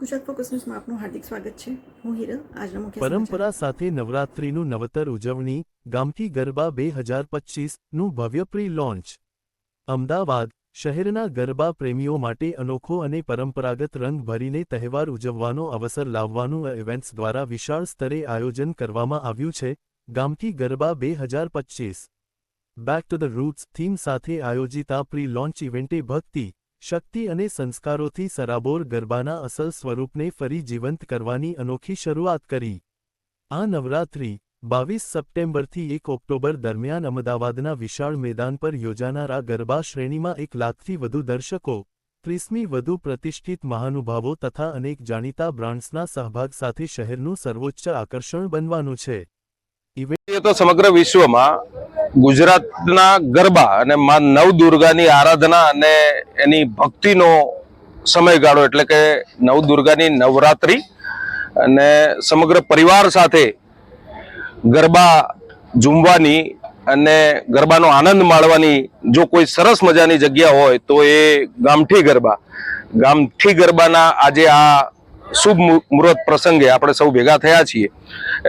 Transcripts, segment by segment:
Gujarat focus ન્યૂઝમાં આપનું હાર્દિક સ્વાગત છે. હું હિરલ, આજના મુખ્ય પરંપરા સાથે નવરાત્રિનું નવતર ઉજવણી ગામઠી ગરબા બે હજાર પચીસનું ભવ્ય પ્રી લોન્ચ અમદાવાદ શહેરના ગરબા પ્રેમીઓ માટે અનોખો અને પરંપરાગત રંગ ભરીને તહેવાર ઉજવવાનો અવસર લાવવાનું ઇવેન્ટ્સ દ્વારા વિશાળ સ્તરે આયોજન કરવામાં આવ્યું છે. ગામઠી ગરબા બે હજાર પચીસ. Back to the roots theme સાથે આયોજિત આ પ્રી લોન્ચ ઇવેન્ટે ભક્તિ શક્તિ અને સંસ્કારોથી સરાબોર ગરબાના અસલ સ્વરૂપને ફરી જીવંત કરવાની અનોખી શરૂઆત કરી. આ નવરાત્રિ, બાવીસ સપ્ટેમ્બરથી એક ઓક્ટોબર દરમિયાન અમદાવાદના વિશાળ મેદાન પર યોજાનારા ગરબા શ્રેણીમાં એક લાખથી વધુ દર્શકો, ત્રીસમી વધુ પ્રતિષ્ઠિત મહાનુભાવો તથા અનેક જાણીતા બ્રાન્ડ્સના સહભાગ સાથે શહેરનું સર્વોચ્ચ આકર્ષણ બનવાનું છે. તો સમગ્ર વિશ્વમાં ગુજરાતના ગરબા અને માં નવદુર્ગાની આરાધના અને એની ભક્તિનો સમયગાળો એટલે કે નવદુર્ગાની નવરાત્રિ અને સમગ્ર પરિવાર સાથે ગરબા ઝૂમવાની અને ગરબાનો આનંદ માણવાની જો કોઈ સરસ મજાની જગ્યા હોય તો એ ગામઠી ગરબા. ગામઠી ગરબાના આજે આ શુભ મુહૂર્ત પ્રસંગે આપણે સૌ ભેગા થયા છીએ.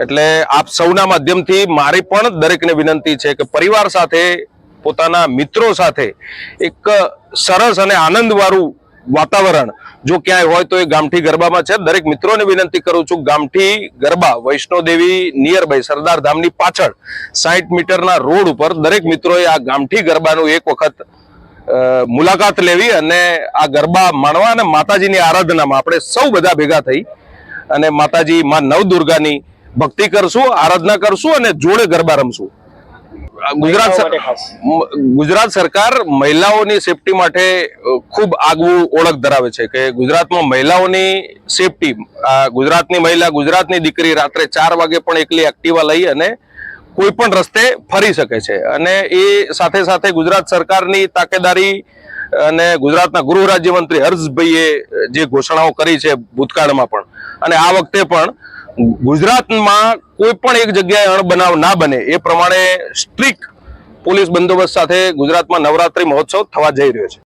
એટલે આપ સૌના માધ્યમથી મારી પણ દરેકને વિનંતી છે કે પરિવાર સાથે, પોતાના મિત્રો સાથે એક સરસ અને આનંદવાળું વાતાવરણ, જો ક્યાંય હોય તો એ ગામઠી ગરબામાં છે. દરેક મિત્રોને વિનંતી કરું છું, ગામઠી ગરબા વૈષ્ણોદેવી નિયર બાય સરદાર ધામની પાછળ સાઠ મીટરના રોડ ઉપર દરેક મિત્રોએ આ ગામઠી ગરબાનું એક વખત મુલાકાત લેવી અને આ ગરબા માણવા અને માતાજીની આરાધનામાં આપણે સૌ બધા ભેગા થઈ અને માતાજી માં નવદુર્ગાની ભક્તિ કરશું આરાધના કરશું અને જોડે ગરબા રમશું. ગુજરાત ગુજરાત સરકાર મહિલાઓની સેફટી માટે ખૂબ આગવું ઓળખ ધરાવે છે કે ગુજરાતમાં મહિલાઓની સેફટી આ ગુજરાતની મહિલા ગુજરાતની દીકરી રાત્રે ચાર વાગે પણ એકલી એક્ટિવા લઈ અને કોઈ પણ રસ્તે ફરી શકે છે. અને એ સાથે સાથે ગુજરાત સરકારની તાકેદારી અને ગુજરાતના ગૃહ રાજ્યમંત્રી હર્ષભાઈએ જે ઘોષણાઓ કરી છે ભૂતકાળમાં પણ. અને આ વખતે પણ ગુજરાતમાં કોઈ પણ એક જગ્યાએ અણબનાવ ના બને. એ પ્રમાણે સ્ટ્રિક્ટ પોલીસ બંદોબસ્ત સાથે ગુજરાતમાં નવરાત્રી મહોત્સવ થવા જઈ રહ્યો છે.